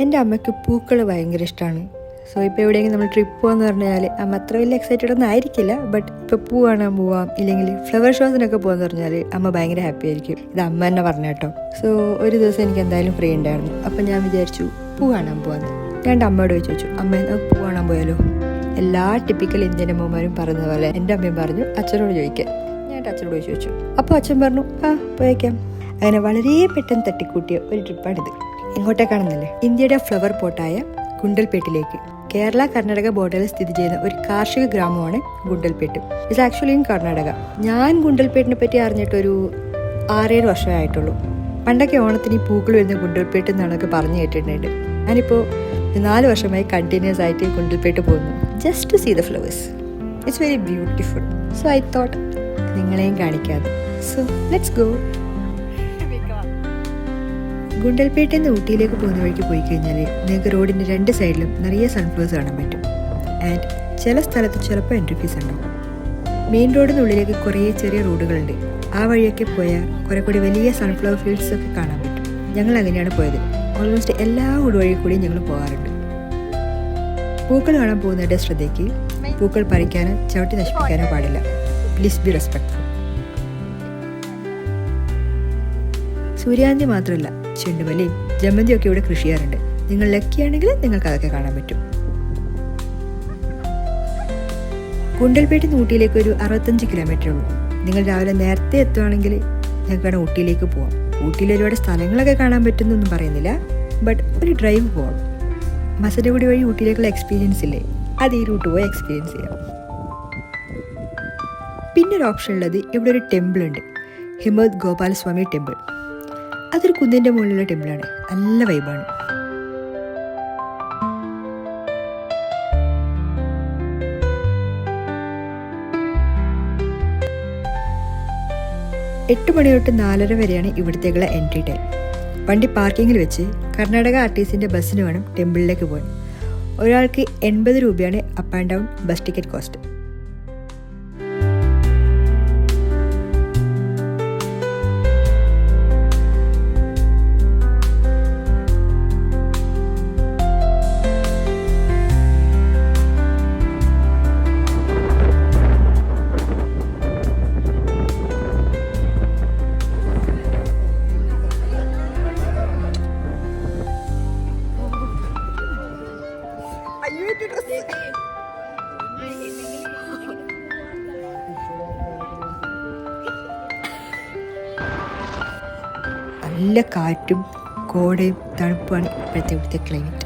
എന്റെ അമ്മയ്ക്ക് പൂക്കൾ ഭയങ്കര ഇഷ്ടമാണ് സോ ഇപ്പോൾ എവിടെയെങ്കിലും നമ്മൾ ട്രിപ്പ് പോകാന്ന് പറഞ്ഞാൽ അമ്മ അത്ര വലിയ എക്സൈറ്റഡ് ഒന്നും ആയിരിക്കില്ല. ബട്ട് ഇപ്പോൾ പൂ കാണാൻ പോവാം ഇല്ലെങ്കിൽ ഫ്ലവർ ഷോസിനൊക്കെ പോകാന്ന് പറഞ്ഞാൽ അമ്മ ഭയങ്കര ഹാപ്പി ആയിരിക്കും. ഇത് അമ്മ തന്നെ പറഞ്ഞ കേട്ടോ. സോ ഒരു ദിവസം എനിക്ക് എന്തായാലും ഫ്രീ ഉണ്ടായിരുന്നു. അപ്പം ഞാൻ വിചാരിച്ചു പൂ കാണാൻ പോവാന്ന്. ഞാൻ അമ്മയോട് ചോദിച്ചു അമ്മ പൂ കാണാൻ പോയാലോ? എല്ലാ ടിപ്പിക്കൽ ഇന്ത്യൻ അമ്മമാരും പറയുന്ന പോലെ എന്റെ അമ്മയും പറഞ്ഞു അച്ഛനോട് ചോദിക്കാൻ ഞാൻ അച്ഛനോട് ചോദിച്ചു. അപ്പോൾ അച്ഛൻ പറഞ്ഞു ആ പോയേക്കാം. അങ്ങനെ വളരെ പെട്ടെന്ന് തട്ടിക്കൂട്ടിയ ഒരു ട്രിപ്പാണിത് എങ്ങോട്ടേക്കാണെന്നല്ലേ ഇന്ത്യയുടെ ഫ്ലവർ പോട്ടായ ഗുണ്ടൽപേട്ടിലേക്ക്. കേരള കർണാടക ബോർഡറിൽ സ്ഥിതി ചെയ്യുന്ന ഒരു കാർഷിക ഗ്രാമമാണ് Gundlupet. It's actually in Karnataka. ഞാൻ ഗുണ്ടൽപേട്ടിനെ പറ്റി അറിഞ്ഞിട്ടൊരു ആറേഴ് വർഷമേ ആയിട്ടുള്ളൂ. പണ്ടൊക്കെ ഓണത്തിന് ഈ പൂക്കൾ വരുന്ന ഗുണ്ടൽപേട്ട് എന്നാണൊക്കെ പറഞ്ഞു കേട്ടിട്ടുണ്ട്. ഞാനിപ്പോൾ നാല് വർഷമായി കണ്ടിന്യൂസ് ആയിട്ട് ഗുണ്ടൽപേട്ട് പോകുന്നു. Just to see the flowers it's very beautiful so I thought നിങ്ങളെയും കാണിക്കാതെ സോ ലെറ്റ്സ് ഗോ ഗുണ്ടൽപേട്ടയിൽ നിന്ന് ഊട്ടിയിലേക്ക് പോകുന്ന വഴിക്ക് പോയി കഴിഞ്ഞാൽ നിങ്ങൾക്ക് റോഡിന്റെ രണ്ട് സൈഡിലും നിറയെ സൺഫ്ലവേഴ്സ് കാണാൻ പറ്റും. ആൻഡ് ചില സ്ഥലത്ത് ചിലപ്പോൾ എൻട്രി ഫീസ് ഉണ്ടാവും. മെയിൻ റോഡിനുള്ളിലേക്ക് കുറേ ചെറിയ റോഡുകളുണ്ട്. ആ വഴിയൊക്കെ പോയാൽ കുറെ കൂടി വലിയ സൺഫ്ലവർ ഫീൽഡ്സ് ഒക്കെ കാണാൻ പറ്റും. ഞങ്ങൾ അങ്ങനെയാണ് പോയത്. ഓൾമോസ്റ്റ് എല്ലാ ഊടുവഴി കൂടിയും ഞങ്ങൾ പോകാറുണ്ട്. പൂക്കൾ കാണാൻ പോകുന്നവരുടെ ശ്രദ്ധയ്ക്ക് പൂക്കൾ പറിക്കാനോ ചവിട്ടി നശിപ്പിക്കാനോ പാടില്ല. പ്ലീസ് ബി റെസ്പെക്ട്ഫുൾ സൂര്യാന്തി മാത്രമല്ല ചെണ്ടുമല്ലിയും ജമന്തിയും ഒക്കെ ഇവിടെ കൃഷി ചെയ്യാറുണ്ട്. നിങ്ങൾ ലക്കിയാണെങ്കിൽ നിങ്ങൾക്ക് അതൊക്കെ കാണാൻ പറ്റും. കുണ്ടൽപേട്ടിൽ നിന്ന് ഊട്ടിയിലേക്ക് ഒരു അറുപത്തഞ്ച് കിലോമീറ്റർ ഉള്ളൂ. നിങ്ങൾ രാവിലെ നേരത്തെ എത്തുവാണെങ്കിൽ ഞങ്ങൾക്ക് വേണം ഊട്ടിയിലേക്ക് പോവാം. ഊട്ടിയിൽ ഒരുപാട് സ്ഥലങ്ങളൊക്കെ കാണാൻ പറ്റുന്നൊന്നും പറയുന്നില്ല. ബട്ട് ഒരു ഡ്രൈവ് പോവാം. മസനഗുഡി വഴി ഊട്ടിയിലേക്കുള്ള എക്സ്പീരിയൻസ് ഇല്ലേ? അത് ഈ റൂട്ട് പോയി എക്സ്പീരിയൻസ് ചെയ്യാം. പിന്നെ ഒരു ഓപ്ഷൻ ഉള്ളത് ഇവിടെ ഒരു ടെമ്പിൾ ഉണ്ട്. ഹിമത് ഗോപാലസ്വാമി ടെമ്പിൾ അതൊരു കുന്നിന്റെ മുകളിലുള്ള ടെമ്പിളാണ്. നല്ല വൈബാണ് എട്ട് മണി തൊട്ട് നാലര വരെയാണ് ഇവിടത്തേക്കുള്ള എൻട്രി ടൈം വണ്ടി പാർക്കിങ്ങിൽ വെച്ച് കർണാടക ആർ ടി സിന്റെ ബസ്സിന് വേണം ടെമ്പിളിലേക്ക് പോകാൻ. ഒരാൾക്ക് എൺപത് രൂപയാണ് up and down bus ticket cost നല്ല കാറ്റും കോടയും തണുപ്പാണ് ഇപ്പോഴത്തെ ഇവിടുത്തെ ക്ലൈമറ്റ്